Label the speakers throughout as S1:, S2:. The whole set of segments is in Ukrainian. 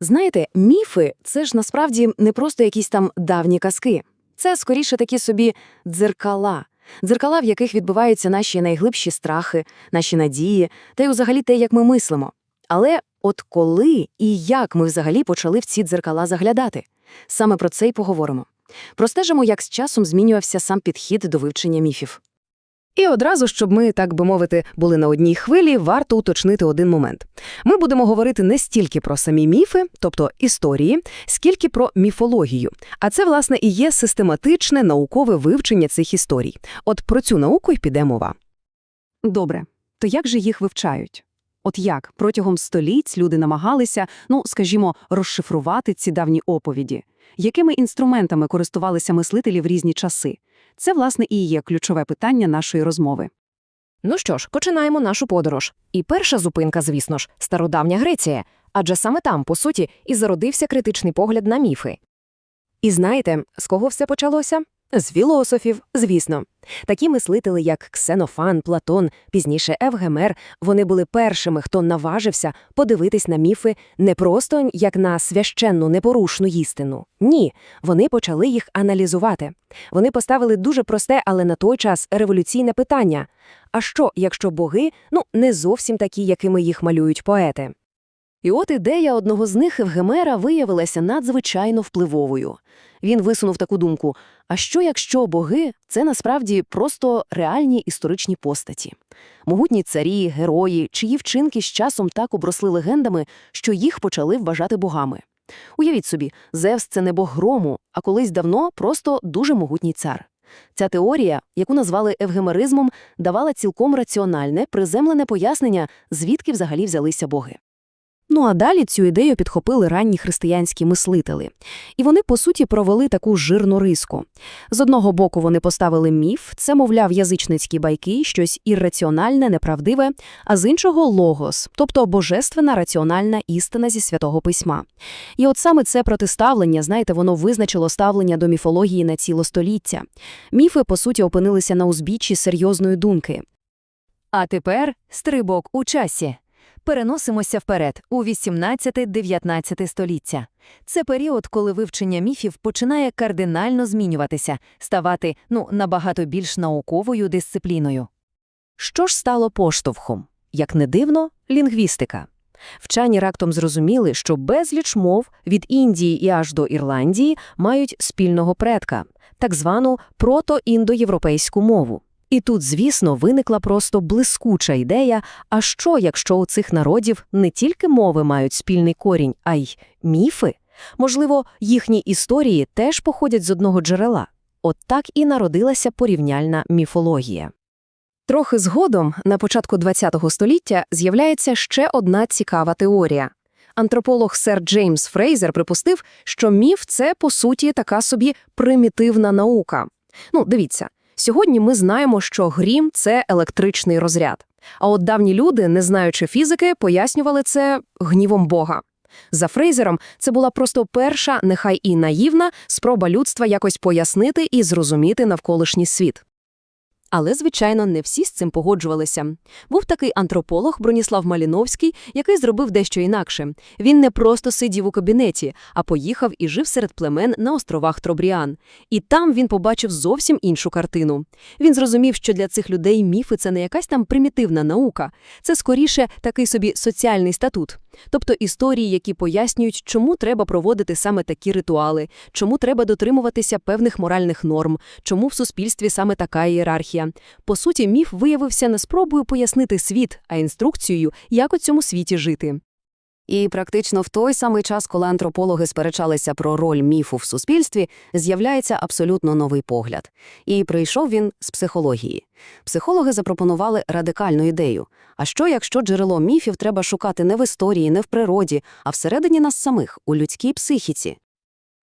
S1: Знаєте, міфи це ж насправді не просто якісь там давні казки. Це скоріше такі собі дзеркала. Дзеркала, в яких відбуваються наші найглибші страхи, наші надії, та й взагалі те, як ми мислимо. Але от коли і як ми взагалі почали в ці дзеркала заглядати? Саме про це й поговоримо. Простежимо, як з часом змінювався сам підхід до вивчення міфів.
S2: І одразу, щоб ми, так би мовити, були на одній хвилі, варто уточнити один момент. Ми будемо говорити не стільки про самі міфи, тобто історії, скільки про міфологію. А це, власне, і є систематичне наукове вивчення цих історій. От про цю науку й піде мова.
S3: Добре, то як же їх вивчають? От як протягом століть люди намагалися, ну, скажімо, розшифрувати ці давні оповіді? Якими інструментами користувалися мислителі в різні часи? Це, власне, і є ключове питання нашої розмови.
S4: Ну що ж, починаємо нашу подорож. І перша зупинка, звісно ж, стародавня Греція, адже саме там, по суті, і зародився критичний погляд на міфи. І знаєте, з кого все почалося? З філософів, звісно. Такі мислителі, як Ксенофан, Платон, пізніше Евгемер, вони були першими, хто наважився подивитись на міфи не просто як на священну непорушну істину. Ні, вони почали їх аналізувати. Вони поставили дуже просте, але на той час революційне питання. А що, якщо боги, ну, не зовсім такі, якими їх малюють поети?
S1: І от ідея одного з них Евгемера виявилася надзвичайно впливовою. Він висунув таку думку: а що якщо боги це насправді просто реальні історичні постаті? Могутні царі, герої, чиї вчинки з часом так обросли легендами, що їх почали вважати богами. Уявіть собі, Зевс це не бог грому, а колись давно просто дуже могутній цар. Ця теорія, яку назвали евгемеризмом, давала цілком раціональне, приземлене пояснення, звідки взагалі взялися боги.
S2: Ну а далі цю ідею підхопили ранні християнські мислителі. І вони, по суті, провели таку жирну риску. З одного боку вони поставили міф, це, мовляв, язичницькі байки, щось ірраціональне, неправдиве, а з іншого – логос, тобто божественна раціональна істина зі Святого Письма. І от саме це протиставлення, знаєте, воно визначило ставлення до міфології на ціло століття. Міфи, по суті, опинилися на узбіччі серйозної думки.
S5: А тепер стрибок у часі. Переносимося вперед у 18-19 століття. Це період, коли вивчення міфів починає кардинально змінюватися, ставати ну набагато більш науковою дисципліною.
S2: Що ж стало поштовхом? Як не дивно, лінгвістика. Вчені рактом зрозуміли, що безліч мов від Індії і аж до Ірландії мають спільного предка, так звану прото-індоєвропейську мову. І тут, звісно, виникла просто блискуча ідея, а що, якщо у цих народів не тільки мови мають спільний корінь, а й міфи? Можливо, їхні історії теж походять з одного джерела. От так і народилася порівняльна міфологія. Трохи згодом, на початку ХХ століття, з'являється ще одна цікава теорія. Антрополог сер Джеймс Фрейзер припустив, що міф – це, по суті, така собі примітивна наука. Ну, дивіться, сьогодні ми знаємо, що грім – це електричний розряд. А от давні люди, не знаючи фізики, пояснювали це гнівом Бога. За Фрейзером, це була просто перша, нехай і наївна, спроба людства якось пояснити і зрозуміти навколишній світ. Але, звичайно, не всі з цим погоджувалися. Був такий антрополог Броніслав Маліновський, який зробив дещо інакше. Він не просто сидів у кабінеті, а поїхав і жив серед племен на островах Тробріан. І там він побачив зовсім іншу картину. Він зрозумів, що для цих людей міфи – це не якась там примітивна наука. Це, скоріше, такий собі соціальний статут. Тобто історії, які пояснюють, чому треба проводити саме такі ритуали, чому треба дотримуватися певних моральних норм, чому в суспільстві саме така ієрархія. По суті, міф виявився не спробою пояснити світ, а інструкцією, як у цьому світі жити.
S1: І практично в той самий час, коли антропологи сперечалися про роль міфу в суспільстві, з'являється абсолютно новий погляд. І прийшов він з психології. Психологи запропонували радикальну ідею. А що, якщо джерело міфів треба шукати не в історії, не в природі, а всередині нас самих, у людській психіці?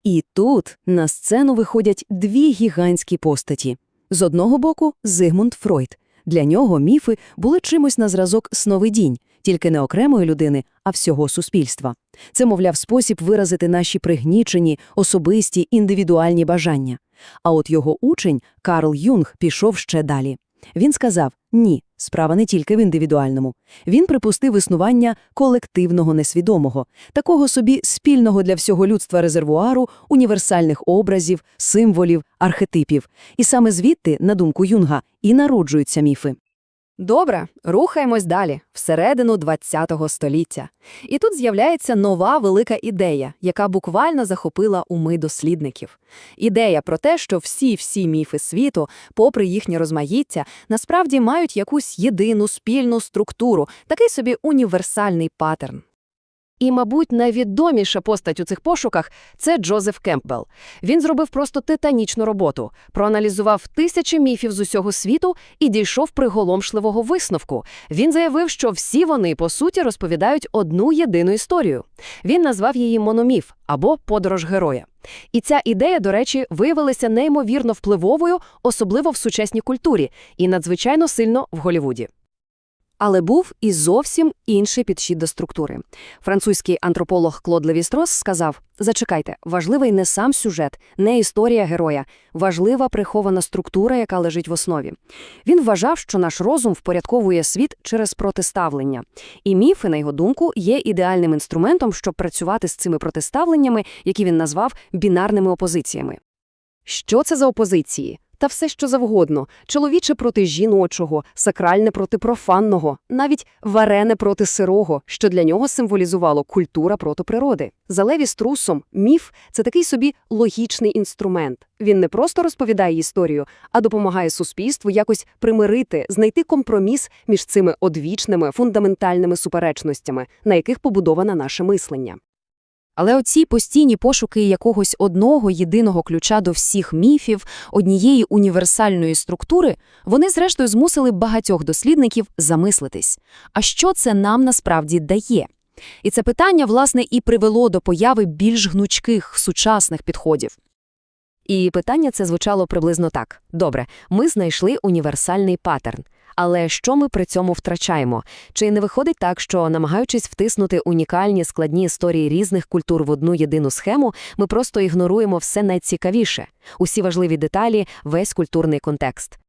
S1: І тут на сцену виходять дві гігантські постаті. З одного боку – Зигмунд Фройд. Для нього міфи були чимось на зразок сновидінь, тільки не окремої людини, а всього суспільства. Це, мовляв, спосіб виразити наші пригнічені, особисті, індивідуальні бажання. А от його учень Карл Юнг пішов ще далі. Він сказав,
S2: Ні, справа не тільки в індивідуальному. Він припустив існування колективного несвідомого, такого собі спільного для всього людства резервуару універсальних образів, символів, архетипів. І саме звідти, на думку Юнга, і народжуються міфи.
S4: Добре, рухаємось далі, всередину ХХ століття. І тут з'являється нова велика ідея, яка буквально захопила уми дослідників. Ідея про те, що всі-всі міфи світу, попри їхнє розмаїття, насправді мають якусь єдину спільну структуру, такий собі універсальний паттерн. І, мабуть, найвідоміша постать у цих пошуках – це Джозеф Кемпбелл. Він зробив просто титанічну роботу, проаналізував тисячі міфів з усього світу і дійшов приголомшливого висновку. Він заявив, що всі вони, по суті, розповідають одну єдину історію. Він назвав її мономіф або подорож героя. І ця ідея, до речі, виявилася неймовірно впливовою, особливо в сучасній культурі, і надзвичайно сильно в Голлівуді. Але був і зовсім інший підхід до структури. Французький антрополог Клод Левістрос сказав: зачекайте, важливий не сам сюжет, не історія героя, важлива прихована структура, яка лежить в основі. Він вважав, що наш розум впорядковує світ через протиставлення. І міфи, на його думку, є ідеальним інструментом, щоб працювати з цими протиставленнями, які він назвав бінарними опозиціями. Що це за опозиції? Та все, що завгодно. Чоловіче проти жіночого, сакральне проти профанного, навіть варене проти сирого, що для нього символізувало культура проти природи. За Леві Струсом міф – це такий собі логічний інструмент. Він не просто розповідає історію, а допомагає суспільству якось примирити, знайти компроміс між цими одвічними, фундаментальними суперечностями, на яких побудоване наше мислення. Але оці постійні пошуки якогось одного єдиного ключа до всіх міфів, однієї універсальної структури, вони зрештою змусили багатьох дослідників замислитись. А що це нам насправді дає? І це питання, власне, і привело до появи більш гнучких сучасних підходів. І питання це звучало приблизно так. Добре, ми знайшли універсальний паттерн. Але що ми при цьому втрачаємо? Чи не виходить так, що, намагаючись втиснути унікальні складні історії різних культур в одну єдину схему, ми просто ігноруємо все найцікавіше, усі важливі деталі, весь культурний контекст?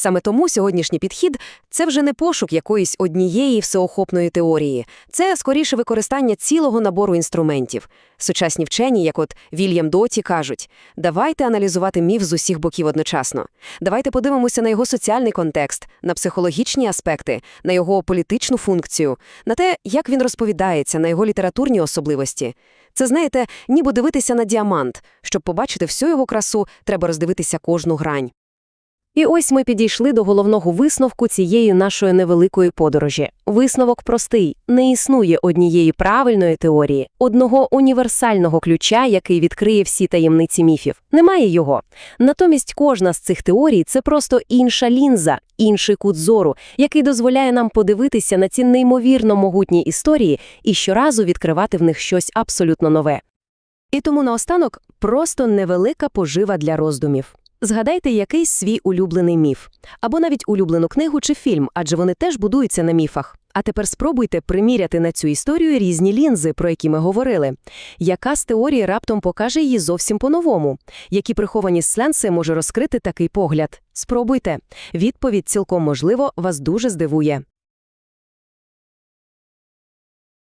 S4: Саме тому сьогоднішній підхід – це вже не пошук якоїсь однієї всеохопної теорії, це скоріше використання цілого набору інструментів. Сучасні вчені, як от Вільям Доті, кажуть, давайте аналізувати міф з усіх боків одночасно. Давайте подивимося на його соціальний контекст, на психологічні аспекти, на його політичну функцію, на те, як він розповідається, на його літературні особливості. Це, знаєте, ніби дивитися на діамант. Щоб побачити всю його красу, треба роздивитися кожну грань. І ось ми підійшли до головного висновку цієї нашої невеликої подорожі. Висновок простий: не існує однієї правильної теорії, одного універсального ключа, який відкриє всі таємниці міфів. Немає його. Натомість кожна з цих теорій це просто інша лінза, інший кут зору, який дозволяє нам подивитися на ці неймовірно могутні історії і щоразу відкривати в них щось абсолютно нове. І тому наостанок просто невелика пожива для роздумів. Згадайте якийсь свій улюблений міф, або навіть улюблену книгу чи фільм, адже вони теж будуються на міфах. А тепер спробуйте приміряти на цю історію різні лінзи, про які ми говорили. Яка з теорії раптом покаже її зовсім по-новому? Які приховані сленси може розкрити такий погляд? Спробуйте. Відповідь цілком можливо вас дуже здивує.